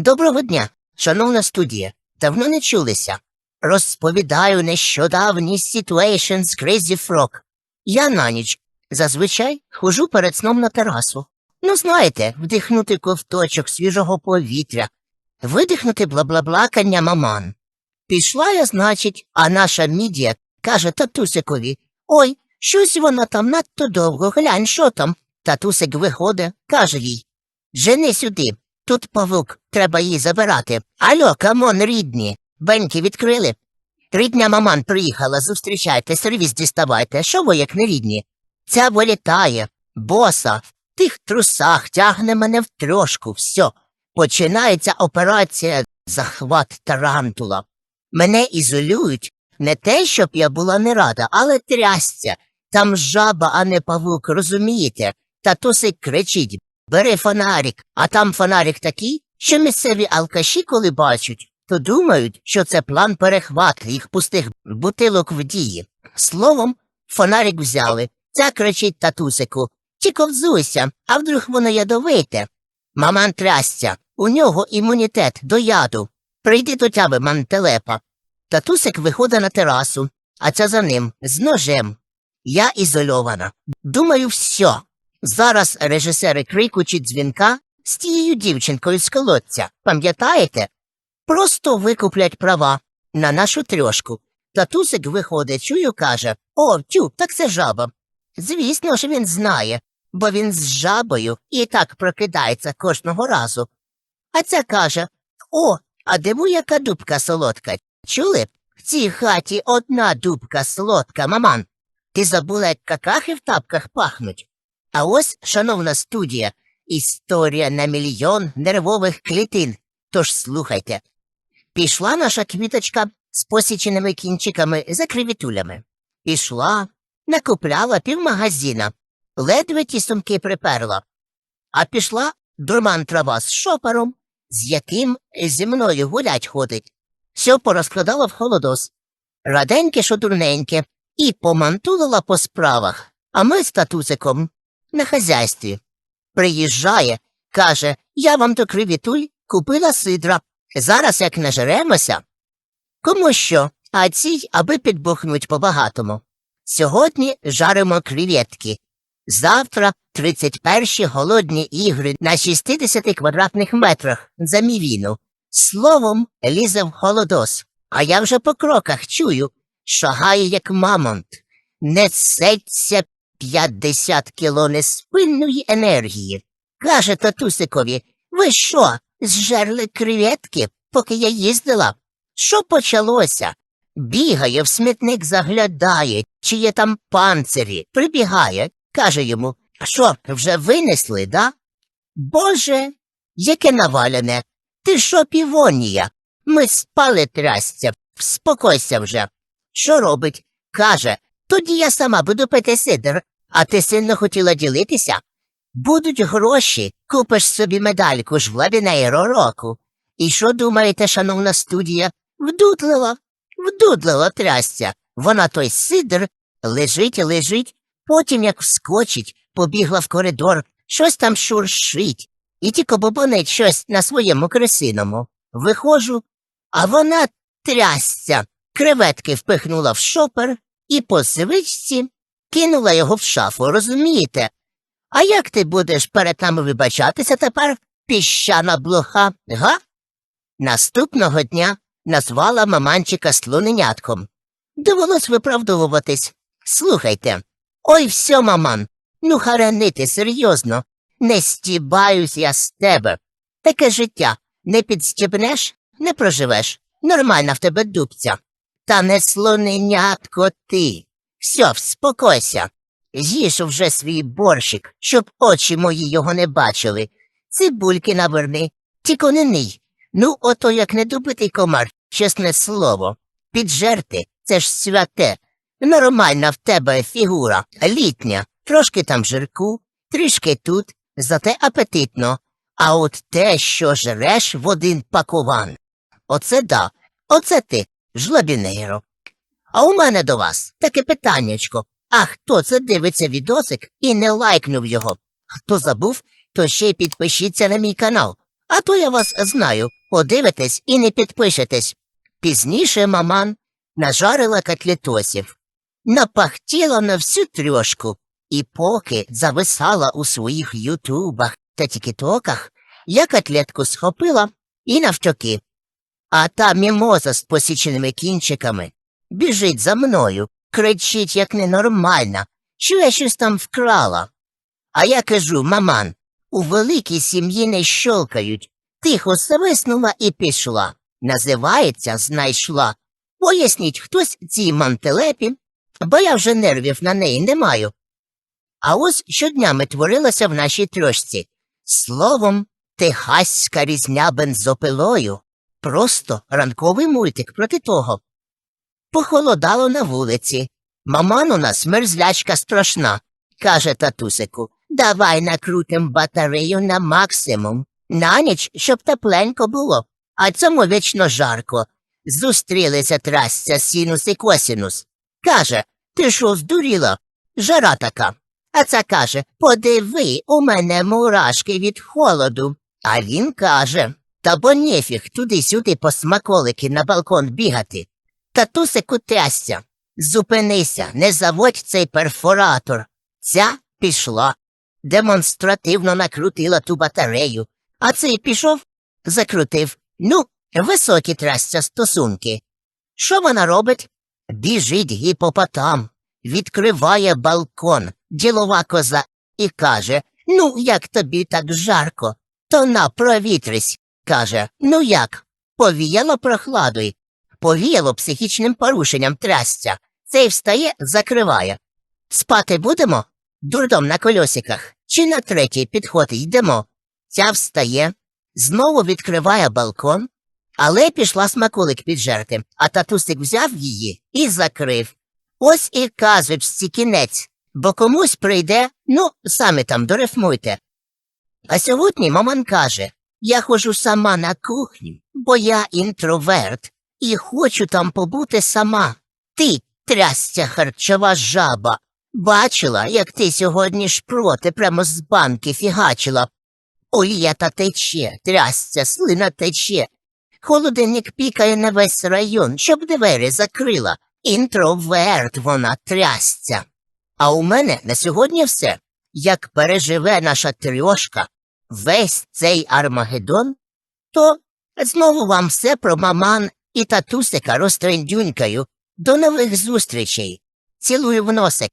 Доброго дня, шановна студія. Давно не чулися. Розповідаю нещодавні situations з Crazy Frog. Я на ніч зазвичай хожу перед сном на терасу. Ну, знаєте, вдихнути ковточок свіжого повітря, видихнути бла-бла-блакання маман. Пішла я, значить, а наша мідія каже татусикові Ой, щось вона там надто довго, глянь, що там. Татусик виходить, каже їй Жени сюди, тут павук, треба її забирати. Алло, камон, рідні. Беньки відкрили. Рідня маман приїхала, зустрічайте, сервіс діставайте. Що ви, як не рідні? Ця вилітає, боса, в тих трусах тягне мене в трошку, все. Починається операція захват тарантула. Мене ізолюють не те, щоб я була не рада, але трясця. Там жаба, а не павук, розумієте? Татусик кричить Бери фонарик, а там фонарик такий, що місцеві алкаші, коли бачать, то думають, що це план перехват їх пустих бутилок в дії. Словом, фонарик взяли. Ця кричить татусику Тільки взуйся, а вдруг воно ядовите. Маман трясся, у нього імунітет до яду. Прийди до тебе, мантелепа. Татусик виходить на терасу, а ця за ним з ножем. Я ізольована. Думаю, все. Зараз режисери крику чи дзвінка з тією дівчинкою з колодця, пам'ятаєте? Просто викуплять права на нашу трьошку. Татусик виходить, чую, каже О, тю, так це жаба. Звісно ж, він знає, бо він з жабою і так прокидається кожного разу. А ця каже О, а диву яка дубка солодка. Чули? В цій хаті одна дубка солодка, маман. Ти забула, як какахи в тапках пахнуть. А ось, шановна студія, історія на мільйон нервових клітин. Тож слухайте. Пішла наша квіточка з посіченими кінчиками за кривітулями. Пішла, накупляла півмагазина, ледве ті сумки приперла. А пішла дурман трава з шопором, з яким зі мною гулять ходить. Все порозкладала в холодос. Раденьке, що дурненьке, і помантулила по справах, а ми з татусиком на хазяйстві. Приїжджає, каже, я вам то кривітуль купила сидра. Зараз як нажеремося. Кому що, а цій, аби підбухнуть по-багатому. Сьогодні жаримо креветки. Завтра 31 голодні ігри на 60 квадратних метрах за мівіну. Словом, лізе в холодос. А я вже по кроках чую, шагає, як мамонт. Несеться 50 кіло неспинної енергії. Каже татусикові, ви що, зжерли креветки, поки я їздила? Що почалося? Бігає в смітник, заглядає, чи є там панцирі, прибігає, каже йому, а що, вже винесли, да? Боже, яке навалене. Ти що, півонія? Ми спали трясця, спокойся вже. Що робить? Каже, тоді я сама буду пити сидр, а ти сильно хотіла ділитися? Будуть гроші, купиш собі медальку ж лабінейро року. І що думаєте, шановна студія? Вдудлила, вдудлила трясця. Вона той сидр лежить лежить, потім, як вскочить, побігла в коридор, щось там шуршить, і тільки бобонить щось на своєму кресиному. Виходжу, а вона трясця, креветки впихнула в шопер і по свичці кинула його в шафу, розумієте? А як ти будеш перед нами вибачатися тепер, піщана блоха, га? Наступного дня назвала маманчика слоненятком. Довелось виправдовуватись. Слухайте. Ой, все, маман, ну харанити, серйозно. Не стібаюсь я з тебе. Таке життя. Не підстібнеш, не проживеш. Нормальна в тебе дубця. Та не слоненятко ти. Все, вспокойся. З'їж вже свій борщик, щоб очі мої його не бачили. Цибульки наверни, тільки не ний. Ну, ото як недобитий комар, чесне слово. Піджерти це ж святе. Нормальна в тебе фігура, літня, трошки там жирку, трішки тут, зате апетитно. А от те, що жреш в один пакуван. Оце да, оце ти, жлобінейро. А у мене до вас таке питаннячко. А хто це дивиться відосик і не лайкнув його? Хто забув, то ще й підпишіться на мій канал. А то я вас знаю, подивитесь і не підпишетесь. Пізніше маман нажарила котлетосів, напахтіла на всю трьошку, і поки зависала у своїх ютубах та тікітоках, я котлетку схопила і навтьоки. А та мімоза з посіченими кінчиками біжить за мною, кричить, як ненормальна, що я щось там вкрала. А я кажу, маман, у великій сім'ї не щолкають. Тихо зависнула і пішла. Називається знайшла. Поясніть хтось цій мантелепі, бо я вже нервів на неї не маю. А ось щоднями творилося в нашій трьошці. Словом, техаська різня бензопилою. Просто ранковий мультик проти того. Похолодало на вулиці. Маман у нас мерзлячка страшна, каже татусику. Давай накрутим батарею на максимум. На ніч, щоб тепленько було, а цьому вічно жарко. Зустрілися трасця сінус і косінус. Каже, ти що здуріла? Жара така. А ця каже, подиви, у мене мурашки від холоду. А він каже, та бо нефіг туди-сюди по смаколики на балкон бігати. Татусику трясся. Зупинися, не заводь цей перфоратор. Ця пішла. Демонстративно накрутила ту батарею, а цей пішов, закрутив. Ну, високі трясця стосунки. Що вона робить? Біжить гіпопотам, відкриває балкон, ділова коза, і каже Ну, як тобі так жарко? То на провітрись. каже, ну як? Повіяло прохладою. Повіяло психічним порушенням трясця. Цей встає, закриває. Спати будемо? Дурдом на кольосиках. Чи на третій підход йдемо? Ця встає, знову відкриває балкон, але пішла смаколик піджерти, а татусик взяв її і закрив. Ось і казочці кінець, бо комусь прийде, ну, самі там дорифмуйте. А сьогодні маман каже, я ходжу сама на кухню, бо я інтроверт, і хочу там побути сама. Ти, трясця харчова жаба, бачила, як ти сьогодні шпроти прямо з банки фігачила. Олія та тече, трясця, слина тече. Холодильник пікає на весь район, щоб двері закрила. Інтроверт вона трясця. А у мене на сьогодні все. Як переживе наша трьошка весь цей Армагеддон, то знову вам все про маман і татусика розтрендюнькаю. До нових зустрічей. Цілую в носик.